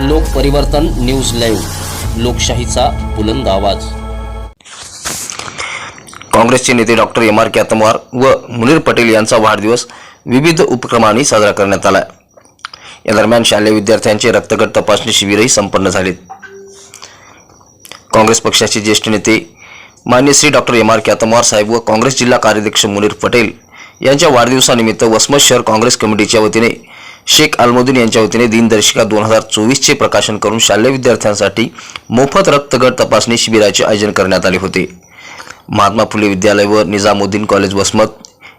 लोकपरिवर्तन news live लोकशाहीचा बुलंद आवाज. काँग्रेसचे नेते डॉक्टर एम आर कॅतमवार व मुनीर पटेल यांचा वाढदिवस विविध उपक्रमांनी साजरा करण्यात आला या दरम्यान शालेय विद्यार्थ्यांचे रक्तगट तपासणी शिबिरही संपन्न झालेत. काँग्रेस पक्षाचे ज्येष्ठ नेते मान्य Shri doctor M R Katamwar साहेब व काँग्रेस जिल्हा कार्याध्यक्ष मुनीर पटेल यांच्या वाढदिवसानिमित्त वसमत शहर काँग्रेस कमिटीच्या वतीने शेख अलमोदीन यांच्या वतीने दिनदर्शिका दोन हजार चोवीसचे प्रकाशन करून शालेय विद्यार्थ्यांसाठी मोफत रक्तगट तपासणी शिबिराचे आयोजन करण्यात आले होते. महात्मा फुले विद्यालय व निजामुद्दीन कॉलेज वसमत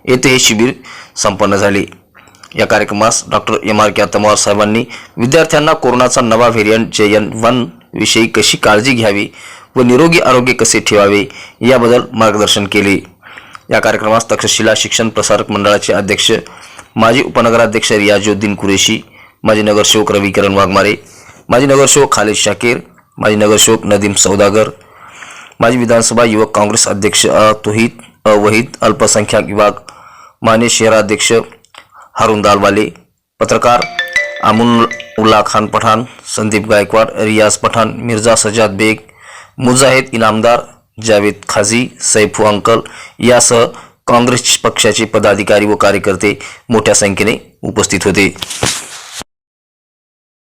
येथे हे शिबिर संपन्न झाले. या कार्यक्रमास doctor M R K Kyatamwar साहेबांनी विद्यार्थ्यांना कोरोनाचा नवा व्हेरियंट जे एन वन विषयी कशी काळजी घ्यावी व निरोगी आरोग्य कसे ठेवावे याबद्दल मार्गदर्शन केले. या कार्यक्रमास तक्षशिला शिक्षण प्रसारक मंडळाचे अध्यक्ष माजी उपनगराध्यक्ष रियाजुद्दीन कुरेशी माजी नगरसेवक रविकिरण वाघमारे माजी नगरसेवक खालिद शाकीर माजी नगरसेवक नदीम सौदागर माजी विधानसभा युवक काँग्रेस अध्यक्ष अ तोहिद वहीद अल्पसंख्याक विभाग मान्य शहराध्यक्ष हारून दालवाले पत्रकार अमुन उल्ला खान पठाण संदीप गायकवाड रियाज पठाण मिर्झा सजाद बेग मुजाहिद इनामदार जावेद खाजी सैफू अंकल यासह काँग्रेस पक्षाचे पदाधिकारी व कार्यकर्ते मोठ्या संख्येने उपस्थित होते.